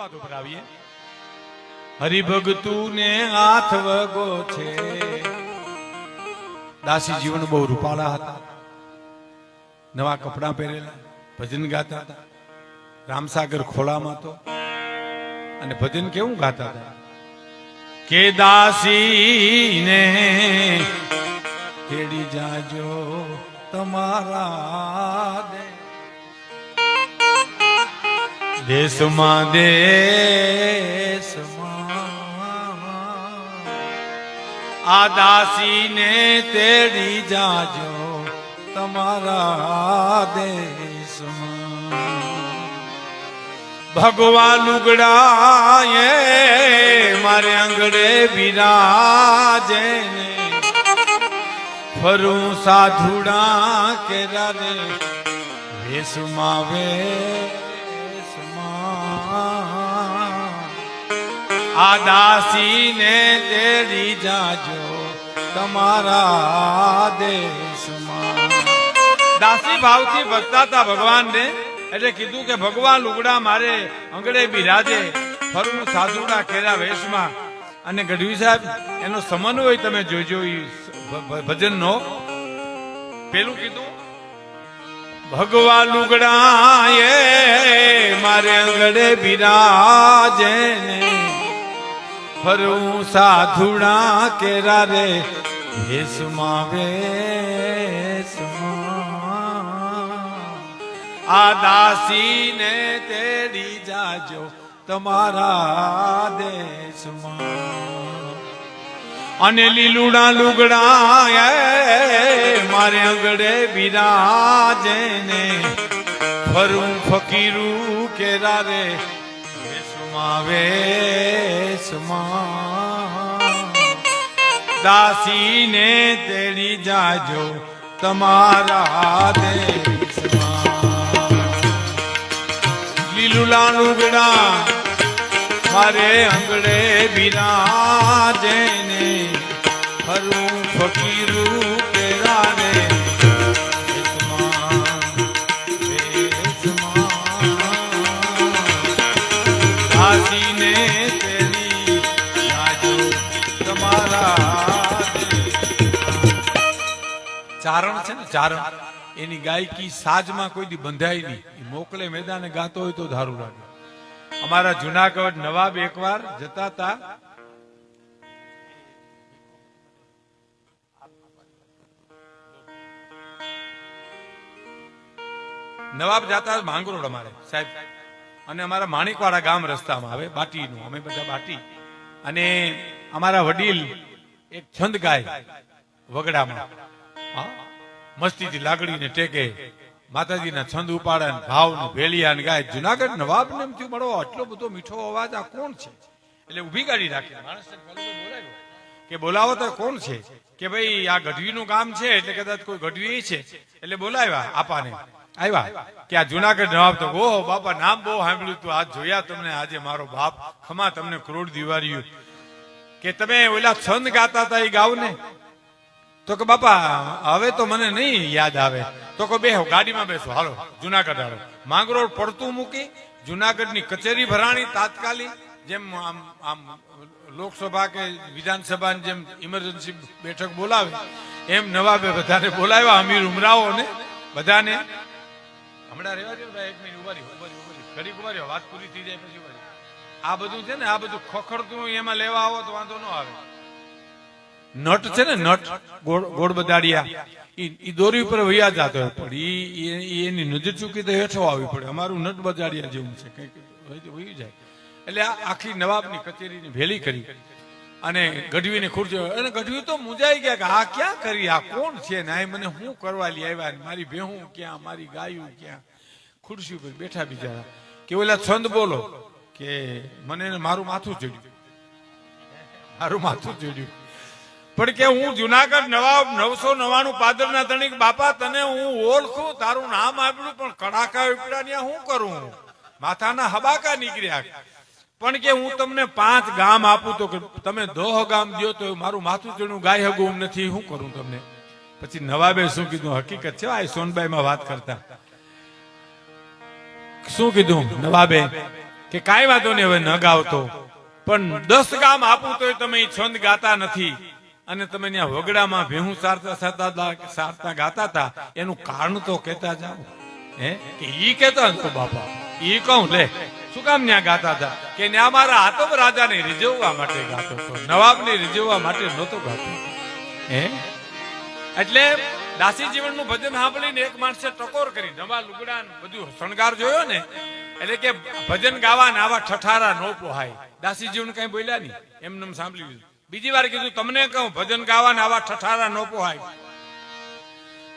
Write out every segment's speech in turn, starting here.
વાત ઉપર આવીએ ને હાથ વગો છે. દાસી જીવન બહુ રૂપાળા હતા. નવા કપડાં પહેરેલા, ભજન ગાતા હતા. રામસાગર ખોળામાં તો. અને ભજન કેવું ગાતા હતા? કે દાસી ને તેડી જાજો તમારા દે. દેશમાં દેશમાં આ દાસીને તેડી જાજો તમારા દેશમાં ભગવાન લુગડા મારે આંગળે બિરાજે ફરું સાધુડા કેરા રે વેશમાં વેશમાં આ દાસીને તેડી જાજો તમારા દેશમાં. દાસી ભાવથી ભક્તા હતા ભગવાનને એટલે કીધું કે, ભગવાન લુગડા મારે અંગડે બિરાજે, ફરું સાધુડા કેરા વેશમાં. અને ગઢવી સાહેબ, એનો સમન્વય તમે જોજો ભજનનો. પેલું કીધું, ભગવાન લુગડા મારે અંગડે બિરાજે ને. ફરું સાધુણા કેરા રે વેશમાં વેસમાં આ દાસીને તેડી જાજો તમારા દેશમાં. અને લીલુડા લુગડા મારે અંગડે બિરાજે ને ફરું ફકીરું કેરા રે વેશમાં ને તેડી જાજો તમારા દેશમાં. લીલુલા ગણા મારે અંગડે બિરાજે ને ચારણ. એની ગાયકી સાજમાં કોઈ દી બંધાય નહીં. મોકલે મેદાને ગાતો હોય તો ધારું લાગે. અમારા જુનાગઢ નવાબ એકવાર જતા હતા નવાબ જાતા માંગરોળ અમારે, સાહેબ. અને અમારા માણિકવાડા ગામ રસ્તામાં આવે, બાટીનું. અમે બધા બાટી. અને અમારા વડીલ એક છંદ ગાય, વગડામાં. હા? મસ્તીથી લાગડીને ટેકે. માતાજીના છંદ ઉપાડે ને ભાવ ને ભેળિયા ને ગાય. જુનાગઢ નવાબ ને એમ થયું, મળો, આટલો બધો મીઠો અવાજ, આ કોણ છે? એટલે ઊભી કાઢી રાખી. કે બોલાવો તો કોણ છે? કે ભાઈ, આ ગઢવીનું કામ છે, એટલે કદાચ કોઈ ગઢવી છે. એટલે બોલાવ્યા આપાને. આવ્યા. કે આ જુનાગઢ નવાબ તો, ઓહો, બાપા, નામ બહુ સાંભળ્યું તું. આજ જોયા તમને, આજે મારો બાપ ખમા તમને કરોડ દિવાર્યું. કે તમે ઓલા છંદ ગાતા હતા એ ગાવ ને તો કે બાપા હવે તો મને નહીં યાદ આવે. તો કે બેહો ગાડીમાં બેસો. હાલો જુનાગઢ હાલો. માંગરોળ પડતું મૂકી જુનાગઢની કચેરી ભરાણી તાત્કાલિક જેમ આમ આમ લોકસભા કે વિધાનસભાની જેમ ઇમરજન્સી બેઠક બોલાવે એમ નવાબે બધાને બોલાવ્યા અમીર ઉમરાઓને બધાને. હમણાં રહેવા દો એક મિનિટ ઉભારી ઉભારી ઉભારી ઘડી ઊભા રહ્યો. ઘડીક ઊભા રહ્યો, વાત પૂરી થઈ જાય પછી આ બધું છે ને આ બધું ખખડતું એમાં લેવા આવો તો વાંધો ન આવે. નટ છે ને નટ? ગોળ બદાડિયા ઈ દોરી ઉપર વૈયા જતો પણ ઈ એની નજર ચૂકી તો હેઠો આવી પડે. અમારું નટ બદાડિયા જેવું છે. કંઈક વયું જાય. એટલે આ આખી નવાબની કચેરીની ભેલી કરી. અને ગઢવીને ખુરજો અને ગઢવી તો મુજાઈ ગયા કે આ ક્યાં કરી? આ કોણ છે? ને આ મને શું કરવા લઈ આવ્યા? મારી ભેહું ક્યાં? મારી ગાયું ક્યાં? ખુરશી ઉપર બેઠા બિચારા. કે ઓલા છંદ બોલો. કે મને મારું માથું ચડ્યું. મારું માથું ચડ્યું. પણ કે હું જુનાગઢ નવા નવસો નવાણું પાદરના તણીક બાપા, તને હું ઓળખું, તારું નામ આપ્યું, પણ કડાકા ઉપડ્યા ને શું કરું? માથાના હબાકા નીકળ્યા. પણ કે હું તમને પાંચ ગામ આપું તો તમે દોહ ગામ દો તો મારું માથું ચડ્યું ગાય હગું નથી શું કરું તમને? પછી નવાબે શું કીધું? હકીકત છે, આ સોનબાઈ માં વાત કરતા. શું કીધું નવાબે? કે કાંઈ વાંધો નહીં, હવે ન ગાવતો પણ દસ ગામ આપું તોય તમે છંદ ગાતા નથી. અને તમે ત્યાં વગડામાં ભેહું સારતા સારતા સારતા ગાતા હતા એનું કારણ તો કહેતા જાઓ. હે? કે ઈ કહેતા ને તો બાપા, ઈ કહું, લે, શું કામ ત્યાં ગાતા હતા કે ત્યાં મારા આતમ રાજાને રીઝવવા માટે ગાતો હતો, નવાબને રીઝવવા માટે નહોતો ગાતો. હે? એટલે દાસી જીવનનું ભજન સાંભળીને એક માણસે ટકોર કરી, નવા લુગડા બધું શણગાર જોયો ને, એટલે કે ભજન ગાવા ને આવા ઠઠારા નો પોહાય. દાસી જીવન કઈ બોલ્યા નહીં. એમને એમ સાંભળી લીધું બીજી વાર કીધું, તમને કહું, ભજન ગાવાના આવા ઠઠારા નો પોહાય.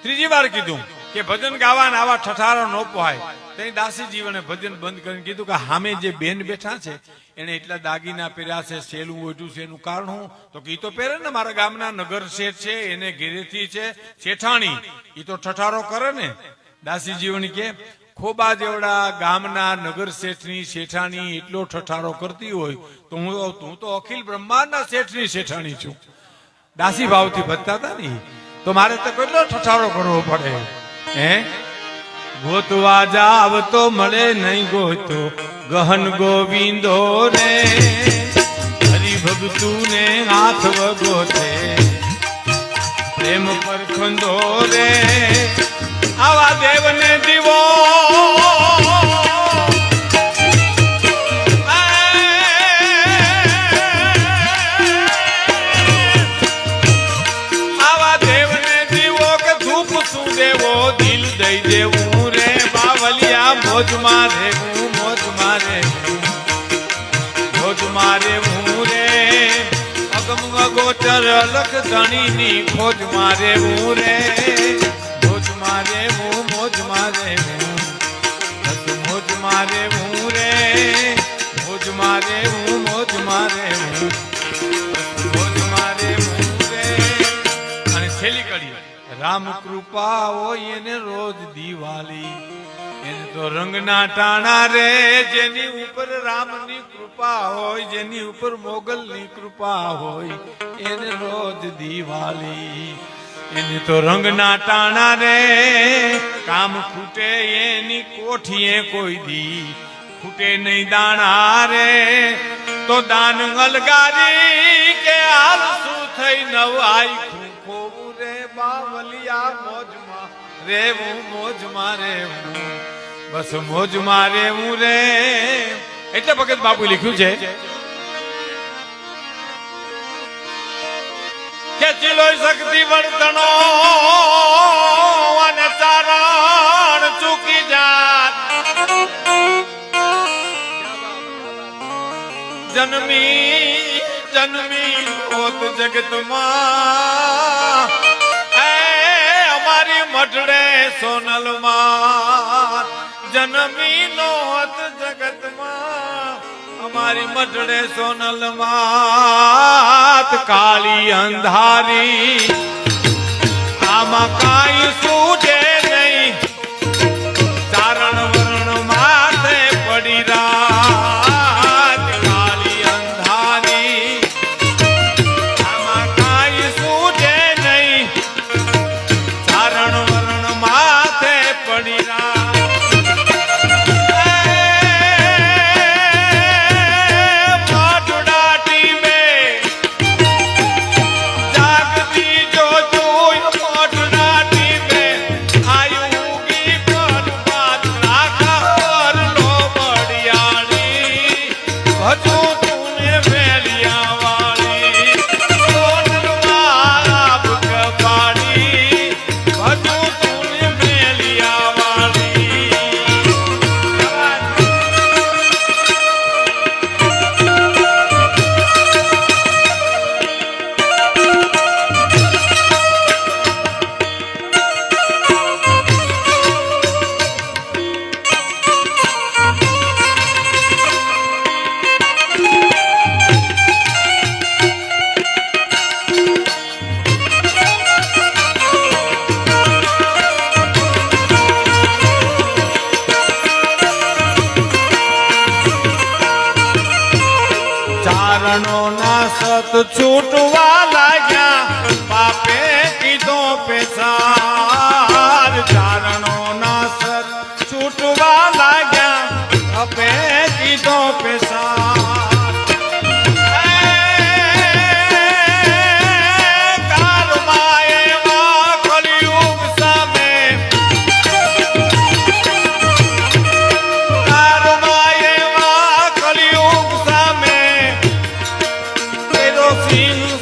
ત્રીજી વાર કીધું કે, ભજન ગાવાના આવા ઠઠારા નો પોહાય. ત્યાં દાસી જીવને ભજન બંધ કરીને કીધું કે સામે જે બેન બેઠા છે, એને એટલા દાગીના પહેર્યા છે, સેલું ઓઢ્યું છે, એનું કારણ હું? તો કે તો પહેરે ને મારા ગામના નગર શેઠ છે, એને ઘેરેથી છે, શેઠાણી. એ તો ઠઠારો કરે ને. દાસી જીવન કે ખોબા જેવડા ગામના નગર શેઠની શેઠાણી એટલો ઠઠારો કરતી હોય, તો હું હું તો અખિલ બ્રહ્માંડના શેઠની શેઠાણી છું. દાસી ભાવથી ભજતા હતા ને તો મારે તો કેટલો ઠઠારો કરવો પડે? હે? ગોતવા જાવ તો મળે નહીં ગોતો ગહન ગોવિંદો રે. હરિભગતુ ને હાથ વગોતે. પ્રેમ પર ખંદો રે. દેવો દિલ દઈ દેવું રે, બાવલિયા, મોજ મારે હું, મોજ મારે મોજ મારે હું રે. અગમ અગોચર અલખ ધણીની ખોજ મારે હું રે, મોજ મારે હું, મોજ રામ કૃપા હોય એને રોજ દિવાળી. એને તો રંગના ટાણા રે, જેની ઉપર રામની કૃપા હોય, જેની ઉપર મોગલની કૃપા હોય, એને રોજ દિવાળી. એને તો રંગના ટાણા રે, કામ ખૂટે એની કોઠીએ કોઈ દી. ખૂટે નહીં દાણા રે, તો દાન અલગારી કે હાલ શું થઈ નવાઈ ખોવું રે બાવલિયા મોજમાં રેવું. રે. એટલે ભગત બાપુ લખ્યું છે કે ચિલોય શક્તિ વર્તણો અને ચારણ ચૂકી જાત. જન્મી જન્મી હોત જગતમાં. મઢડે સોનલમાં. જન્મી નો જગતમાં. અમારી મઢડે સોનલમાં. કાળી અંધારી હજુ ના સત Thank you.